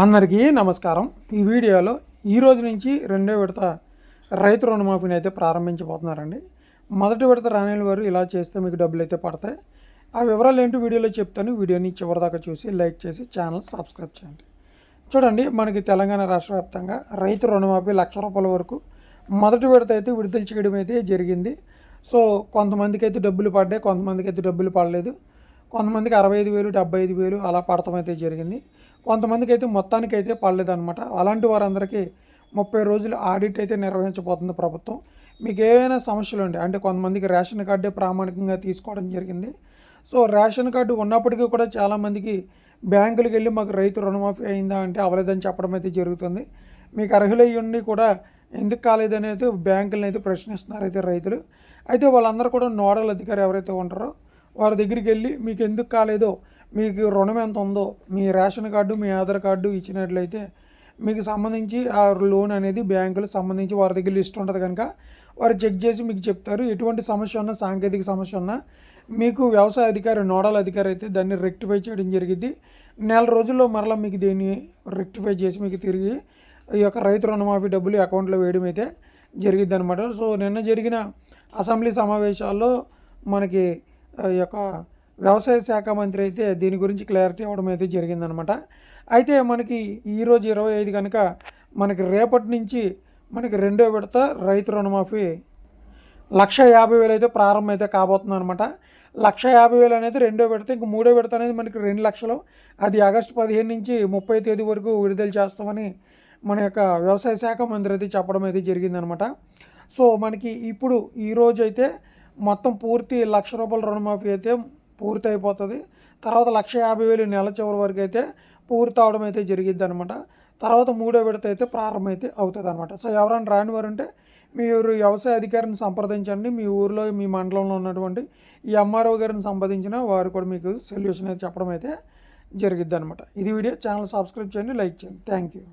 అందరికీ నమస్కారం. ఈ వీడియోలో ఈ రోజు నుంచి రెండో విడత రైతు రుణమాఫీని అయితే ప్రారంభించబోతున్నారండి. మొదటి విడత రాని వారు ఇలా చేస్తే మీకు డబ్బులు అయితే పడతాయి. ఆ వివరాలు ఏంటి వీడియోలో చెప్తాను. వీడియోని చివరిదాకా చూసి లైక్ చేసి ఛానల్ సబ్స్క్రైబ్ చేయండి. చూడండి మనకి తెలంగాణ రాష్ట్ర వ్యాప్తంగా రైతు రుణమాఫీ లక్ష రూపాయల వరకు మొదటి విడత అయితే విడుదల చేయడం అయితే జరిగింది. సో కొంతమందికి అయితే డబ్బులు పడ్డాయి కొంతమందికి అయితే డబ్బులు పడలేదు. కొంతమందికి అరవై ఐదు వేలు డెబ్బై ఐదు వేలు అలా పడటం అయితే జరిగింది. కొంతమందికి అయితే మొత్తానికి అయితే పడలేదన్నమాట. అలాంటి వారందరికీ ముప్పై రోజులు ఆడిట్ అయితే నిర్వహించబోతుంది ప్రభుత్వం. మీకు ఏవైనా సమస్యలు ఉండే అంటే కొంతమందికి రేషన్ కార్డే ప్రామాణికంగా తీసుకోవడం జరిగింది. సో రేషన్ కార్డు ఉన్నప్పటికీ కూడా చాలామందికి బ్యాంకులకు వెళ్ళి మాకు రైతు రుణమాఫీ అయిందా అంటే అవ్వలేదని చెప్పడం అయితే జరుగుతుంది. మీకు అర్హులయ్యుండి కూడా ఎందుకు కాలేదనేది బ్యాంకులను అయితే ప్రశ్నిస్తున్నారు అయితే రైతులు. అయితే వాళ్ళందరూ కూడా నోడల్ అధికారి ఎవరైతే ఉంటారో వారి దగ్గరికి వెళ్ళి మీకు ఎందుకు కాలేదో మీకు రుణం ఎంత ఉందో మీ రేషన్ కార్డు మీ ఆధార్ కార్డు ఇచ్చినట్లయితే మీకు సంబంధించి ఆ లోన్ అనేది బ్యాంకులకు సంబంధించి వారి దగ్గర లిస్ట్ ఉంటుంది కనుక వారు చెక్ చేసి మీకు చెప్తారు. ఎటువంటి సమస్య ఉన్నా సాంకేతిక సమస్య ఉన్నా మీకు వ్యవసాయ అధికారి నోడల్ అధికారి అయితే దాన్ని రెక్టిఫై చేయడం జరిగింది నెల రోజుల్లో మరలా మీకు దీన్ని రెక్టిఫై చేసి మీకు తిరిగి ఈ యొక్క రైతు రుణమాఫీ డబ్బులు అకౌంట్లో వేయడం అయితే జరిగింది అనమాట సో నిన్న జరిగిన అసెంబ్లీ సమావేశాల్లో మనకి ఈ యొక్క వ్యవసాయ శాఖ మంత్రి అయితే దీని గురించి క్లారిటీ ఇవ్వడం అయితే జరిగిందనమాట. అయితే మనకి ఈరోజు ఇరవై ఐదు కనుక మనకి రేపటి నుంచి మనకి రెండో విడత రైతు రుణమాఫీ లక్ష యాభై వేలు అయితే ప్రారంభం అయితే కాబోతుంది అనమాట లక్ష యాభై వేలు అనేది రెండో విడత ఇంక మూడో విడత అనేది మనకి రెండు లక్షలు. అది ఆగస్టు పదిహేను నుంచి ముప్పై తేదీ వరకు విడుదల చేస్తామని మన యొక్క వ్యవసాయ శాఖ మంత్రి అయితే చెప్పడం అయితే జరిగిందనమాట. సో మనకి ఇప్పుడు ఈరోజు అయితే మొత్తం పూర్తి లక్ష రూపాయల రుణమాఫీ అయితే పూర్తి అయిపోతుంది తర్వాత లక్ష యాభై వేలు నెల చివరి వరకు అయితే పూర్తి అవడం అయితే జరిగిద్ది అనమాట తర్వాత మూడో విడత అయితే ప్రారంభమైతే అవుతుంది అనమాట సో ఎవరైనా రాని వారు ఉంటే మీరు వ్యవసాయ అధికారిని సంప్రదించండి. మీ ఊరిలో మీ మండలంలో ఉన్నటువంటి ఈ ఎంఆర్ఓ గారిని సంప్రదించిన వారు కూడా మీకు సొల్యూషన్ అయితే చెప్పడం అయితే జరిగిద్ది అనమాట ఇది వీడియో. ఛానల్ సబ్స్క్రైబ్ చేయండి లైక్ చేయండి. Thank you.